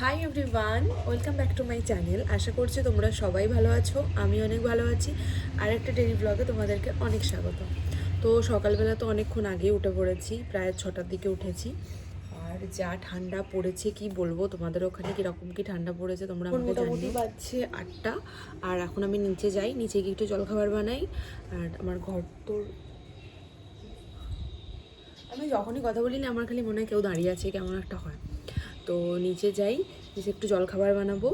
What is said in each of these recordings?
Hi everyone welcome back to my channel আশা করছি তোমরা সবাই ভালো আছো। আমি অনেক ভালো আছি। আর একটা ডেলি ব্লগে তোমাদেরকে অনেক স্বাগত। তো সকালবেলা তো অনেকক্ষণ আগেই উঠে পড়েছি। প্রায় ছটার দিকে উঠেছি। আর যা ঠান্ডা পড়েছে কি বলব? তোমাদের ওখানে কীরকম কি ঠান্ডা পড়েছে তোমরা মোটামুটি বাজছে আটটা। আর এখন আমি নিচে যাই। নিচে গিয়ে একটু জলখাবার বানাই। আর আমার ঘর তোর আমি যখনই কথা বলি না আমার খালি মনে হয় কেউ দাঁড়িয়ে আছে কেমন একটা হয়। তো নিচে যাই, নিচে একটু জলখাবার বানাবো।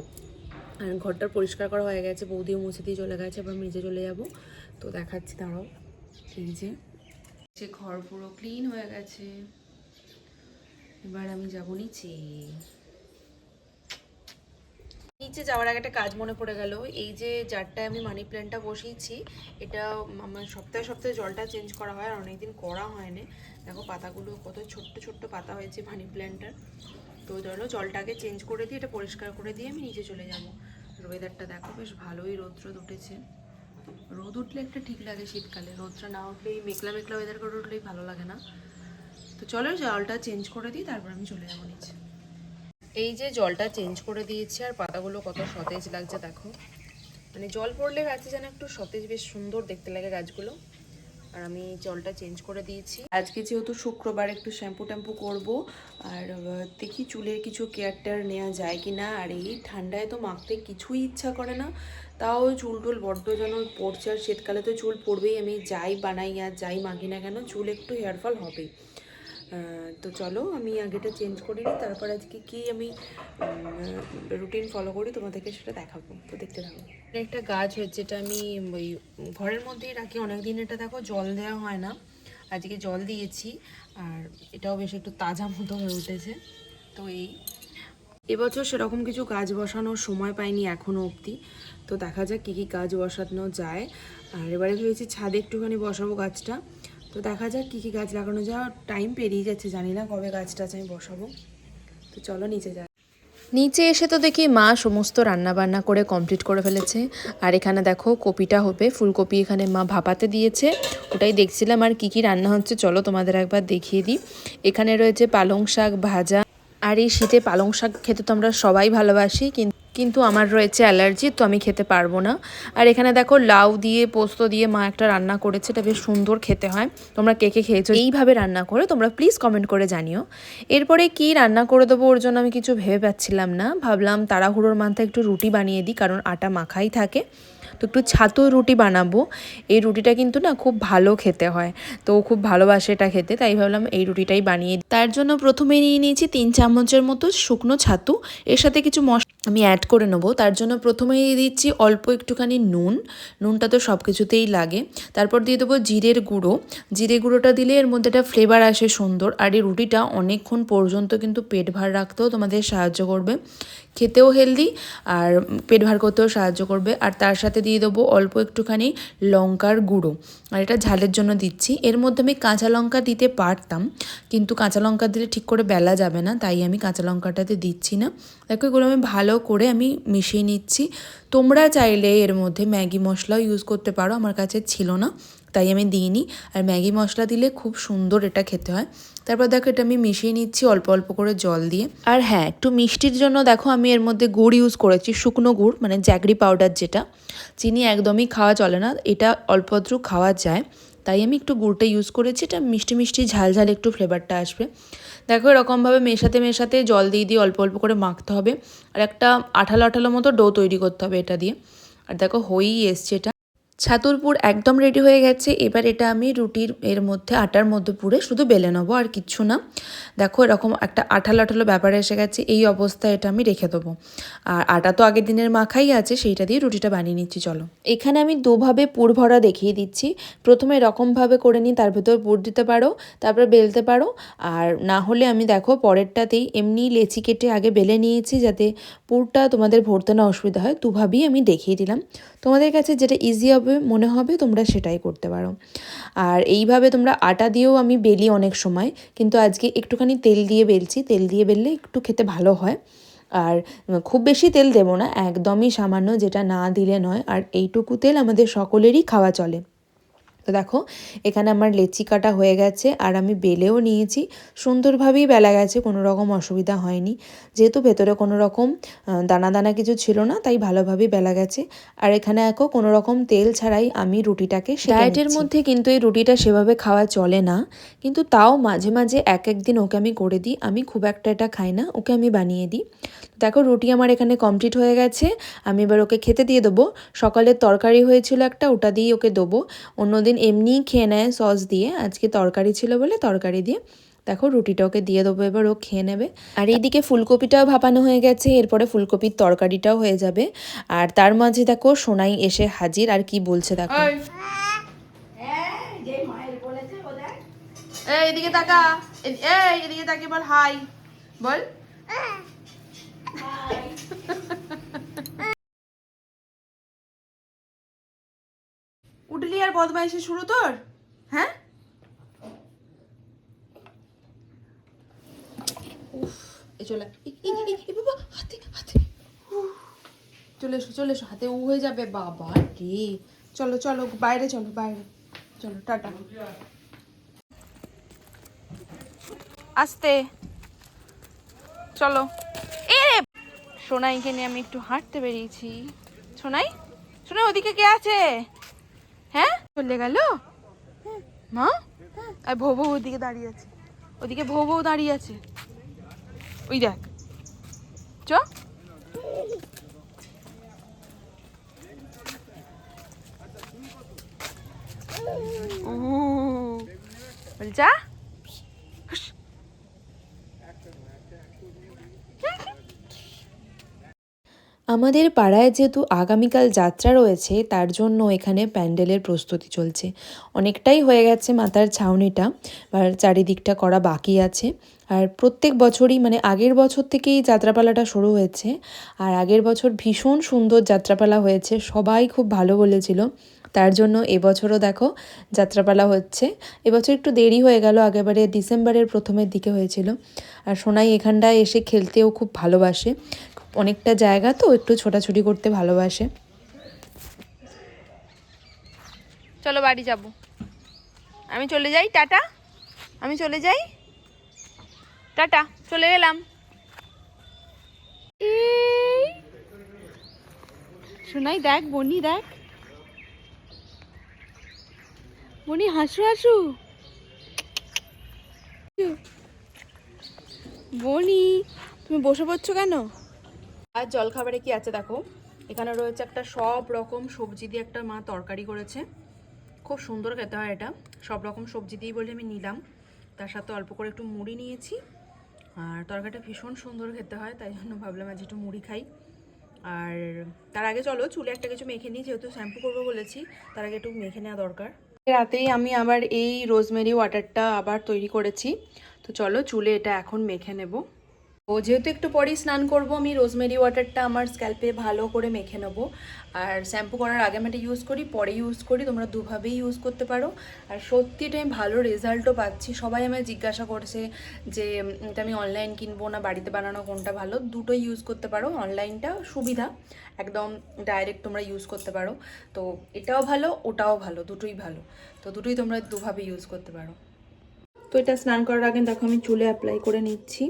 আর ঘরটা পরিষ্কার করা হয়ে গেছে, বৌদিও মুছে দিয়ে চলে গেছে আমি নিচে চলে যাব। তো দেখাচ্ছি, দাঁড়াও। এই যে যে ঘর পুরো ক্লিন হয়ে গেছে। এবার আমি যাব নিচে। নিচে যাওয়ার আগে একটা কাজ মনে পড়ে গেল। এই যে জারটায় আমি মানি প্ল্যান্টটা বসিয়েছি, এটা আমার সপ্তাহে সপ্তাহে জলটা চেঞ্জ করা হয় আর অনেকদিন করা হয়নি। দেখো পাতাগুলো কত ছোট্ট ছোট্ট পাতা হয়েছে মানি প্ল্যান্টটার তো চলো জলটাকে চেঞ্জ করে দিয়ে, এটা পরিষ্কার করে দিয়ে আমি নিচে চলে যাব। ওয়েদারটা দেখো বেশ ভালোই রোদ রোদ উঠেছে। রোদ উঠলে একটা ঠিক লাগে শীতকালে। রোদটা না উঠলেই মেঘলা মেঘলা ওয়েদার করে উঠলেই ভালো লাগে না। তো চলো জলটা চেঞ্জ করে দিই, তারপর আমি চলে যাব নিচে। এই যে জলটা চেঞ্জ করে দিয়েছি আর পাতাগুলো কত সতেজ লাগছে দেখো। মানে জল পড়লে গাছে যেন একটু সতেজ, বেশ সুন্দর দেখতে লাগে গাছগুলো। আর আমি জলটা চেঞ্জ করে দিয়েছি। আজকে যেহেতু শুক্রবার একটু শ্যাম্পু ট্যাম্পু করব, আর দেখি চুলের কিছু কেয়ার টেয়ার নেওয়া যায় কি না আর এই ঠান্ডায় তো মাখতে কিছুই ইচ্ছা করে না। তাও চুল টুল বড্ড যেন পড়ছে, আর শীতকালে তো চুল পড়বেই। আমি যাই বানাই আর যাই মাখি না কেন, চুল একটু হেয়ারফল হবেই। তো চলো, আমি আগেটা চেঞ্জ করে নিই, তারপর আজকে কি আমি রুটিন ফলো করি, তোমাদেরকে সেটা দেখাবো। তো দেখতে থাকো। একটা গাছ হচ্ছে যেটা আমি ওই ঘরের মধ্যেই রাখি। অনেক দিন এটা দেখো, জল দেওয়া হয় না। আজকে জল দিয়েছি, আর এটাও বেশ একটু তাজা মতো হয়ে উঠেছে। তো এই, এবছর সেরকম কিছু গাছ বসানোর সময় পাইনি এখনও অবধি। তো দেখা যাক কী কী গাছ বসানো যায়। আর এবারে ভেবেছি ছাদে একটুখানি বসাবো গাছটা। তো দেখা যাক কী কী গাছ লাগানো যায়। টাইম পেরিয়ে যাচ্ছে, জানি না কবে গাছ টাছ আমি বসাবো। তো চলো নিচে যাই। নিচে এসে তো দেখি মা সমস্ত রান্না বান্না করে কমপ্লিট করে ফেলেছে। আর এখানে দেখো কপিটা হবে, ফুলকপি এখানে মা ভাপাতে দিয়েছে। ওটাই দেখছিলাম আর কি কি রান্না হচ্ছে, চলো তোমাদের একবার দেখিয়ে দিই। এখানে রয়েছে পালং শাক ভাজা। আর এই শীতে পালং শাক খেতে তো আমরা সবাই ভালোবাসি, কিন্তু কিন্তু আমার রয়েছে অ্যালার্জি, তো আমি খেতে পারব না। আর এখানে দেখো লাউ দিয়ে, পোস্ত দিয়ে মা একটা রান্না করেছে, এটা বেশ সুন্দর খেতে হয়। তোমরা কে কে খেয়েছো, এইভাবে রান্না করে, তোমরা প্লিজ কমেন্ট করে জানিও। এরপরে কি রান্না করে দেবো, ওর জন্য আমি কিছু ভেবে পাচ্ছিলাম না। ভাবলাম তাড়াহুড়োর মাথায় একটু রুটি বানিয়ে দিই, কারণ আটা মাখাই থাকে। তো একটু ছাতু রুটি বানাবো। এই রুটিটা কিন্তু না খুব ভালো খেতে হয়, তো খুব ভালোবাসে এটা খেতে, তাই ভাবলাম এই রুটিটাই বানিয়ে। তার জন্য প্রথমে নিয়ে নিয়েছি তিন চামচের মতো শুকনো ছাতু। এর সাথে কিছু মশলা আমি অ্যাড করে নেব। তার জন্য প্রথমেই দিচ্ছি অল্প একটুখানি নুন। নুনটা তো সব কিছুতেই লাগে। তারপর দিয়ে দেবো জিরের গুঁড়ো। জিরে গুঁড়োটা দিলে এর মধ্যে একটা ফ্লেভার আসে সুন্দর। আর এই রুটিটা অনেকক্ষণ পর্যন্ত কিন্তু পেট ভার রাখতেও তোমাদের সাহায্য করবে। খেতেও হেলদি আর পেট ভার করতেও সাহায্য করবে। আর তার সাথে দিয়ে দেবো অল্প একটুখানি লঙ্কার গুঁড়ো। আর এটা ঝালের জন্য দিচ্ছি। এর মধ্যে আমি কাঁচা লঙ্কা দিতে পারতাম, কিন্তু কাঁচা লঙ্কা দিলে ঠিক করে বেলা যাবে না, তাই আমি কাঁচা লঙ্কাটাতে দিচ্ছি না। দেখো, এগুলো আমি ভালো করে আমি মিশিয়ে নিচ্ছি। তোমরা চাইলে এর মধ্যে ম্যাগি মশলাও ইউজ করতে পারো, আমার কাছে ছিল না। তাই আমি দিইনি। আর ম্যাগি মশলা দিলে খুব সুন্দর এটা খেতে হয়। তারপর দেখো এটা আমি মিশিয়ে নিচ্ছি অল্প অল্প করে জল দিয়ে। আর হ্যাঁ একটু মিষ্টির জন্য দেখো আমি এর মধ্যে গুড় ইউজ করেছি, শুকনো গুড় মানে জ্যাগরি পাউডার যেটা। চিনি একদমই খাওয়া চলে না, এটা অল্প খাওয়া যায়। তাই আমি একটু গুড়টা ইউজ করেছি, এটা মিষ্টি মিষ্টি ঝাল ঝাল একটু ফ্লেভারটা আসবে। দেখো এরকমভাবে মেশাতে মেশাতে জল দিয়ে দিয়ে অল্প অল্প করে মাখতে হবে। আর একটা আঠালো আঠালো মতো ডো তৈরি করতে হবে এটা দিয়ে। আর দেখো হয়েই এসছে এটা। ছাতুরপুর একদম রেডি হয়ে গেছে। এবার এটা আমি রুটির এর মধ্যে, আটার মধ্যে পুরে শুধু বেলে নেব আর কিচ্ছু না। দেখো এরকম একটা আঠালো আঠালো ব্যাপার এসে গেছে, এই অবস্থায় এটা আমি রেখে দেবো। আর আটা তো আগের দিনের মাখাই আছে, সেইটা দিয়ে রুটিটা বানিয়ে নিচ্ছি, চলো। এখানে আমি দুভাবে পুর ভরা দেখিয়ে দিচ্ছি। প্রথমে এরকমভাবে করে নিই, তার ভেতর পুর দিতে পারো, তারপরে বেলতে পারো। আর না হলে আমি দেখো পরেরটাতেই এমনি লেচি কেটে আগে বেলে নিয়েছি যাতে পুরটা তোমাদের ভরতে না অসুবিধা হয়, দুভাবেই আমি দেখিয়ে দিলাম। তোমাদের কাছে যেটা ইজি হবে, মনে হবে তোমরা সেটাই করতে পারো। আর এইভাবে তোমরা আটা দিয়েও আমি বেলি অনেক সময়, কিন্তু আজকে একটুখানি তেল দিয়ে বেলছি, তেল দিয়ে বেললে একটু খেতে ভালো হয়। আর খুব বেশি তেল দেবো না, একদমই সামান্য যেটা না দিলে নয়, আর এইটুকু তেল আমাদের সকলেরই খাওয়া চলে। তো দেখো এখানে আমার লেচি কাটা হয়ে গেছে আর আমি বেলেও নিয়েছি। সুন্দরভাবেই বেলা গেছে কোনো রকম অসুবিধা হয়নি। যেহেতু ভেতরে কোনো রকম দানা দানা কিছু ছিল না তাই ভালোভাবেই বেলা গেছে। আর এখানে দেখো কোনো রকম তেল ছাড়াই আমি রুটিটাকে ডায়েটের মধ্যে কিন্তু এই রুটিটা সেভাবে খাওয়া চলে না। কিন্তু তাও মাঝে মাঝে এক এক দিন ওকে আমি করে দিই। আমি খুব একটা এটা খাই না ওকে আমি বানিয়ে দিই। দেখো, রুটি আমার এখানে কমপ্লিট হয়ে গেছে। আমি এবার ওকে খেতে দিয়ে দেবো। সকালের তরকারি হয়েছিল একটা, ওটা দিয়েই ওকে দেবো। অন্যদিন এমনিই খেয়ে নেয় সস দিয়ে। আজকে তরকারি ছিল বলে তরকারি দিয়ে। দেখো, রুটিটা ওকে দিয়ে দেবো, এবার ও খেয়ে নেবে। আর এইদিকে ফুলকপিটাও ভাপানো হয়ে গেছে। এরপরে ফুলকপির তরকারিটাও হয়ে যাবে। আর তার মাঝে দেখো, সোনাই এসে হাজির। আর কি বলছে দেখো। এই। এদিকে তাকা। এই এদিকে তাকিয়ে বল হাই বল। উঠলি আর বদমাইশি শুরু তোর? হ্যাঁ? চলে। চলে এসো চলে এসো। হাতে উ হয়ে যাবে। বাবা রে। চলো চলো, বাইরে চলো বাইরে। চলো, টাটা। আস্তে। চলো। সোনাইকে নিয়ে আমি একটু হাঁটতে বেরিয়েছি। সোনাই? সোনাই, ওদিকে কে আছে? হ্যাঁ? চলে গেল? মা? আর ভৌ ভৌ ওদিকে দাঁড়িয়ে আছে। ওদিকে ভৌ ভৌ দাঁড়িয়ে আছে। ওই দেখ। চ। ও। বল যা হুস। আমাদের পাড়ায় যেহেতু আগামীকাল যাত্রা রয়েছে, তার জন্য এখানে প্যান্ডেলের প্রস্তুতি চলছে। অনেকটাই হয়ে গেছে মাথার ছাউনিটা, আর চারিদিকটা করা বাকি আছে। আর প্রত্যেক বছরই মানে আগের বছর থেকেই যাত্রাপালাটা শুরু হয়েছে, আর আগের বছর ভীষণ সুন্দর যাত্রাপালা হয়েছে, সবাই খুব ভালো বলেছিল। তার জন্য এবছরও দেখো যাত্রাপালা হচ্ছে। এবছর একটু দেরি হয়ে গেল, আগেবারে ডিসেম্বরের প্রথমের দিকে হয়েছিল। আর সোনাই এখানটায় এসে খেলতেও খুব ভালোবাসে। অনেকটা জায়গা তো একটু ছোটাছুটি করতে ভালোবাসে। চলো বাড়ি যাব। আমি চলে যাই টাটা। আমি চলে যাই। টাটা চলে গেলাম। শোনাই দেখ বনি দেখ। বনি হাসু হাসু। বনি তুমি বসে পড়ছো কেন? আর জলখাবারে কি আছে দেখো? এখানে রয়েছে একটা সব রকম সবজি দিয়ে একটা মা তরকারি করেছে। খুব সুন্দর খেতে হয় এটা। সব রকম সবজি দিয়েই বলে আমি নিলাম। তার সাথে অল্প করে একটু মুড়ি নিয়েছি। আর তরকারিটা ভীষণ সুন্দর খেতে হয়, তাই জন্য ভাবলাম আজ একটু মুড়ি খাই। আর তার আগে চলো, চুলে একটা কিছু মেখে নিই, যেহেতু শ্যাম্পু করব বলেছি, তার আগে একটু মেখে নেওয়া দরকার। রাতেই আমি আবার এই রোজমেরি ওয়াটারটা আবার তৈরি করেছি। তো চলো, চুলে এটা এখন মেখে নেব। ও যেহেতু একটু পরেই স্নান করব, আমি রোজমেরি ওয়াটারটা আমার স্ক্যাল্পে ভালো করে মেখে নেব। আর শ্যাম্পু করার আগে আমি এটা ইউজ করি, পরে ইউজ করি, তোমরা দুভাবেই ইউজ করতে পারো। আর সত্যি এটা আমি ভালো রেজাল্টও পাচ্ছি। সবাই আমায় জিজ্ঞাসা করছে যে এটা আমি অনলাইন কিনবো না, বাড়িতে বানানো কোনটা ভালো? দুটোই ইউজ করতে পারো অনলাইনটা সুবিধা। একদম ডাইরেক্ট তোমরা ইউজ করতে পারো। তো এটাও ভালো, ওটাও ভালো, দুটোই ভালো। তো দুটোই তোমরা দুভাবে ইউজ করতে পারো। তো এটা স্নান করার আগে দেখো আমি চুলে অ্যাপ্লাই করে নিচ্ছি।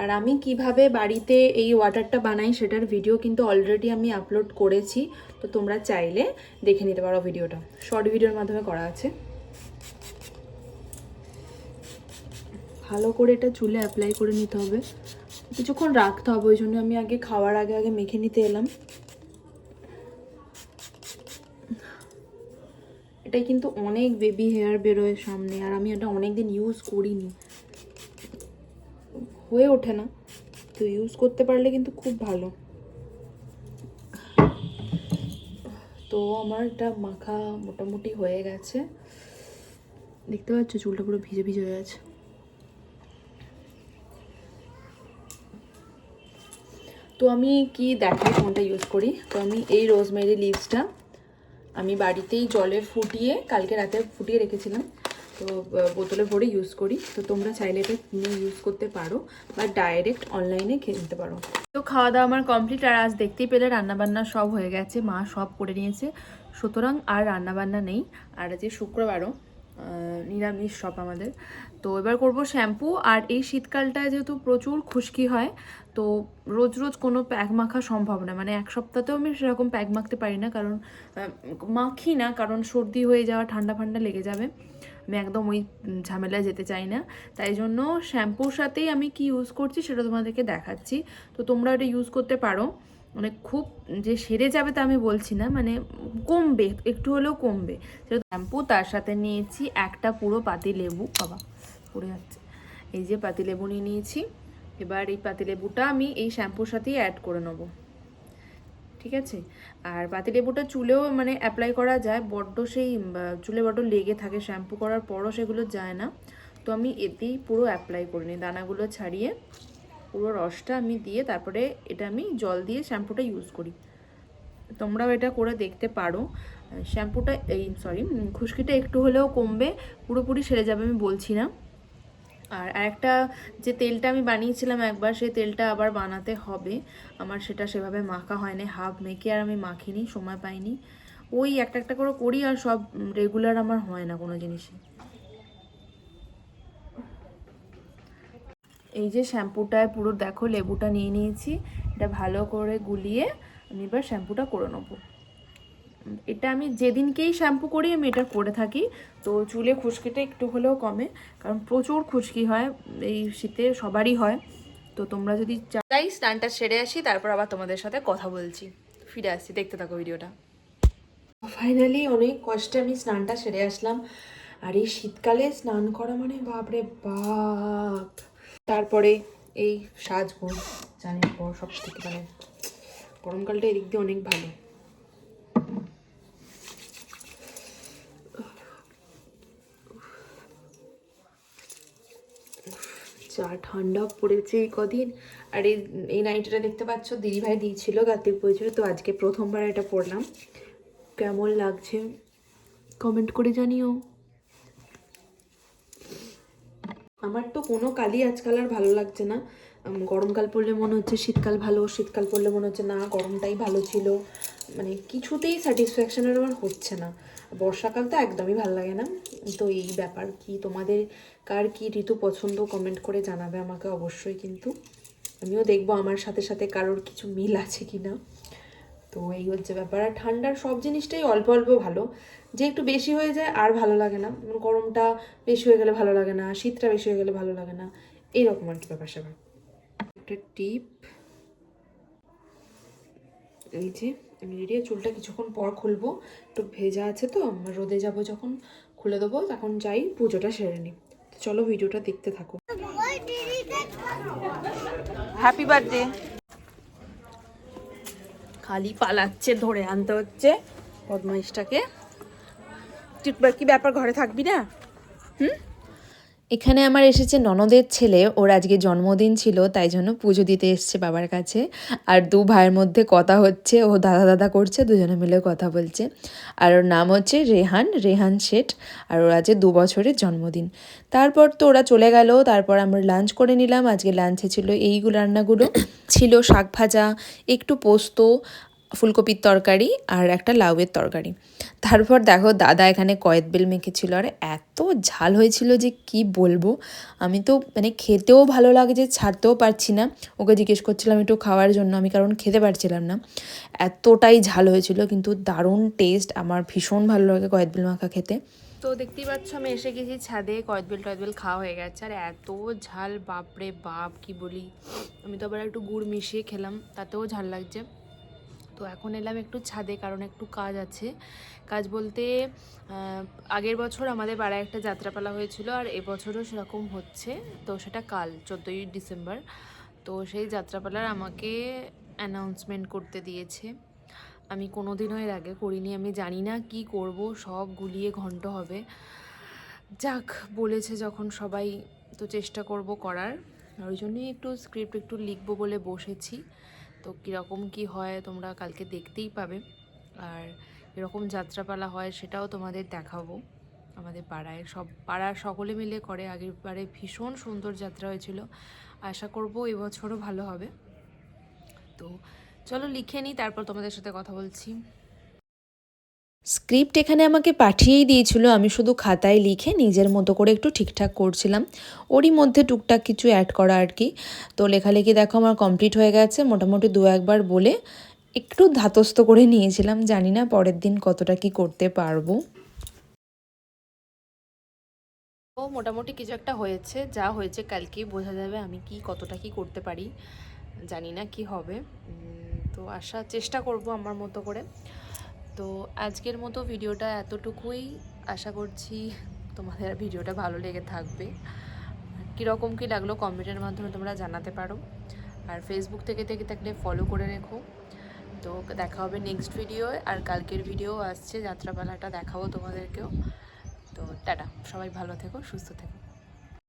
আর আমি কীভাবে বাড়িতে এই ওয়াটারটা বানাই সেটার ভিডিও কিন্তু অলরেডি আমি আপলোড করেছি, তো তোমরা চাইলে দেখে নিতে পারো ভিডিওটা। শর্ট ভিডিওর মাধ্যমে করা আছে। ভালো করে এটা চুলে অ্যাপ্লাই করে নিতে হবে। কিছুক্ষণ রাখতে হবে, ওই জন্য আমি আগে খাওয়ার আগে আগে মেখে নিতে এলাম। এটাই কিন্তু অনেক বেবি হেয়ার বেরোয় সামনে, আর আমি এটা অনেক দিন ইউজ করিনি। হয়ে ওঠে না। তো ইউজ করতে পারলে কিন্তু খুব ভালো। তো আমার এটা মাখা মোটামুটি হয়ে গেছে। দেখতে পাচ্ছ চুলটা পুরো ভিজে ভিজে হয়ে আছে। তো আমি কি দেখাই কোনটা ইউজ করি? তো আমি এই রোজমেরি লিভসটা আমি বাড়িতেই জলে ফুটিয়ে, কালকে রাতে ফুটিয়ে রেখেছিলাম। তো বোতলে ভরে ইউজ করি। তো তোমরা চাইলে এটা কিনে ইউজ করতে পারো বা ডাইরেক্ট অনলাইনে কিনতে পারো। তো খাওয়া দাওয়া আমার কমপ্লিট আর আজ দেখতেই পেলে রান্নাবান্না সব হয়ে গেছে, মা সব করে নিয়েছে। সুতরাং আর রান্নাবান্না নেই। আর যে শুক্রবারও নিরামিষ সব আমাদের। তো এবার করব শ্যাম্পু। আর এই শীতকালটায় যেহেতু প্রচুর খুশকি হয়, তো রোজ রোজ কোনো প্যাক মাখা সম্ভব না। মানে এক সপ্তাহতেও আমি সেরকম প্যাক মাখতে পারি না, কারণ মাখি না, কারণ সর্দি হয়ে যাওয়া ঠান্ডা ফান্ডা লেগে যাবে। আমি একদম ওই ঝামেলায় যেতে চাই না। তাই জন্য শ্যাম্পুর সাথেই আমি কি ইউজ করছি সেটা তোমাদেরকে দেখাচ্ছি। তো তোমরা এটা ইউজ করতে পারো। মানে খুব যে সেরে যাবে তা আমি বলছি না মানে কমবে, একটু হলেও কমবে। সেটা শ্যাম্পু, তার সাথে নিয়েছি একটা পুরো পাতি লেবু। বাবা, পড়ে যাচ্ছে। এই যে পাতি লেবু নিয়ে নিয়েছি। এবার এই পাতি লেবুটা আমি এই শ্যাম্পুর সাথেই অ্যাড করে নেব। ঠিক আছে? আর পাতিলেবুটা চুলেও মানে অ্যাপ্লাই করা যায়, বড্ড সেই চুলে বড্ড লেগে থাকে শ্যাম্পু করার পরও সেগুলো যায় না। তো আমি এতেই পুরো অ্যাপ্লাই করে নিই, দানাগুলো ছাড়িয়ে পুরো রসটা আমি দিয়ে তারপরে এটা আমি জল দিয়ে শ্যাম্পুটা ইউজ করি। তোমরাও এটা করে দেখতে পারো। শ্যাম্পুটা এই সরি খুশকিটা একটু হলেও কমবে, পুরোপুরি সেরে যাবে আমি বলছি না। আর আরেকটা, যে তেলটা আমি বানিয়েছিলাম একবার, সেই তেলটা আবার বানাতে হবে। আমার সেটা সেভাবে মাখা হয়নি, হাফ মেখে আর আমি মাখিনি, সময় পাইনি। ওই একটা একটা করে করি আর সব রেগুলার আমার হয় না কোনো জিনিসই এই যে শ্যাম্পুটায় পুরো দেখো, লেবুটা নিয়ে নিয়েছি। এটা ভালো করে গুলিয়ে আমি এবার শ্যাম্পুটা করে নেব। এটা আমি যেদিনকেই শ্যাম্পু করি, আমি এটা করে থাকি। তো চুলে খুশকিটা একটু হলেও কমে, কারণ প্রচুর খুশকি হয়, এই শীতে সবারই হয়। তো তোমরা যদি চাই স্নানটা সেরে আসি, তারপর আবার তোমাদের সাথে কথা বলছি। ফিরে আসছি, দেখতে থাকো ভিডিওটা। ফাইনালি অনেক কষ্টে আমি স্নানটা সেরে আসলাম। আর এই শীতকালে স্নান করা মানে বাপরে বাপ। তারপরে এই সাজগোজ জানির পর সব থেকে মানে গরমকালটা এদিক দিয়ে অনেক ভালো। যা ঠান্ডা পড়েছে এই কদিন। আর এই এই নাইটিটা দেখতে পাচ্ছ, দিদিভাই দিয়েছিল কার্তিক পুজোর তো আজকে প্রথমবার এটা পরলাম কেমন লাগছে কমেন্ট করে জানিও। আমার তো কোনো কালই আজকাল আর ভালো লাগছে না। গরমকাল পড়লে মনে হচ্ছে শীতকাল ভালো, শীতকাল পড়লে মনে হচ্ছে না, গরমটাই ভালো ছিল। মানে কিছুতেই স্যাটিসফ্যাকশনের আমার হচ্ছে না। বর্ষাকাল তো একদমই ভালো লাগে না। তো এই ব্যাপার কি, তোমাদের কার কি ঋতু পছন্দ কমেন্ট করে জানাবে আমাকে অবশ্যই কিন্তু। আমিও দেখব আমার সাথে সাথে কারোর কিছু মিল আছে কি না তো এই হচ্ছে ব্যাপার। আর ঠান্ডার সব জিনিসটাই অল্প অল্প ভালো। যে একটু বেশি হয়ে যায় আর ভালো লাগে না। গরমটা বেশি হয়ে গেলে ভালো লাগে না, শীতটা বেশি হয়ে গেলে ভালো লাগে না। এইরকম আর কি ব্যাপার স্যাপার একটা টিপ। এই যে, আমি রেডি চুলটা কিছুক্ষণ পর খুলবো। একটু ভেজা আছে তো রোদে যাব যখন খুলে দেবো, তখন যাই পুজোটা সেরে নিই। চলো ভিডিওটা দেখতে থাকো। হ্যাপি বার্থডে খালি পালাচ্ছে, ধরে আনতে হচ্ছে বদমাইশটাকে কি ব্যাপার, ঘরে থাকবি না? এখানে আমার এসেছে ননদের ছেলে, ওর আজকে জন্মদিন ছিল, তাই জন্য পুজো দিতে এসছে বাবার কাছে। আর দু ভাইয়ের মধ্যে কথা হচ্ছে, ও দাদা দাদা করছে, দুজনে মিলে কথা বলছে। আর ওর নাম হচ্ছে রেহান রেহান শেঠ, আর ওর আজকে দু বছরের জন্মদিন। তারপর তো ওরা চলে গেল, তারপর আমরা লাঞ্চ করে নিলাম। আজকে লাঞ্চে ছিল এইগুলো রান্নাগুলো। ছিল শাক ভাজা, একটু পোস্ত ফুলকপির তরকারি আর একটা লাউয়ের তরকারি। তারপর দেখো দাদা এখানে কয়েদ বেল মেখেছিল। আর এত ঝাল হয়েছিল যে কি বলব? আমি তো মানে খেতেও ভালো লাগে যে ছাড়তেও পারছি না। ওকে জিজ্ঞেস করছিলাম একটু খাওয়ার জন্য। আমি কারণ খেতে পারছিলাম না। এতটাই ঝাল হয়েছিল, কিন্তু দারুণ টেস্ট আমার ভীষণ ভালো লাগে কয়েদ বেল মাখা খেতে। তো দেখতেই পাচ্ছ আমি এসে গেছি ছাদে। কয়েদবেল টয়েদবেল খাওয়া হয়ে গেছে। আর এত ঝাল, বাপরে বাপ, কি বলি? আমি তো আবার একটু গুড় মিশিয়ে খেলাম, তাতেও ঝাল লাগছে। তো এখন এলাম একটু ছাদে, কারণ একটু কাজ আছে। কাজ বলতে আগের বছর আমাদের পাড়ায় একটা যাত্রাপালা হয়েছিল আর এবছরও সেরকম হচ্ছে। তো সেটা কাল, চোদ্দোই ডিসেম্বর। তো সেই যাত্রাপালার আমাকে অ্যানাউন্সমেন্ট করতে দিয়েছে। আমি কোনো দিনও এর আগে করিনি, আমি জানি না কি করব, সব গুলিয়ে ঘন্ট হবে। যাক, বলেছে যখন সবাই, তো চেষ্টা করব করার। ওই জন্যই একটু স্ক্রিপ্ট একটু লিখব বলে বসেছি। তো কীরকম কি হয় তোমরা কালকে দেখতেই পাবে। আর এরকম যাত্রাপালা হয় সেটাও তোমাদের দেখাবো আমাদের পাড়ায়। সব পাড়ার সকলে মিলে করে। আগের বারে ভীষণ সুন্দর যাত্রা হয়েছিল। আশা করব এবছরও ভালো হবে। তো চলো লিখে নিই, তারপর তোমাদের সাথে কথা বলছি। স্ক্রিপ্ট এখানে আমাকে পাঠিয়েই দিয়েছিল। আমি শুধু খাতায় লিখে নিজের মতো করে একটু ঠিকঠাক করছিলাম। ওরই মধ্যে টুকটাক কিছু অ্যাড করা আর কি। তো লেখালেখি দেখো আমার কমপ্লিট হয়ে গেছে। মোটামুটি দু একবার বলে একটু ধাতস্থ করে নিয়েছিলাম। জানি না পরের দিন কতটা কি করতে পারব। ও মোটামুটি কিছু একটা হয়েছে। যা হয়েছে কালকেই বোঝা যাবে আমি কি কতটা কি করতে পারি। জানি না কি হবে। তো আসার চেষ্টা করব আমার মতো করে। তো আজকের মতো ভিডিওটা এতটুকুই। আশা করছি তোমাদের ভিডিওটা ভালো লেগে থাকবে। কীরকম কী লাগল কমেন্টের মাধ্যমে তোমরা জানাতে পারো। আর ফেসবুক থেকে থেকে থাকলে ফলো করে রেখো। তো দেখা হবে নেক্সট ভিডিও আর কালকের ভিডিও আসছে, যাত্রাপালাটা দেখাবো তোমাদেরকেও। তো টাটা, সবাই ভালো থেকো, সুস্থ থেকো।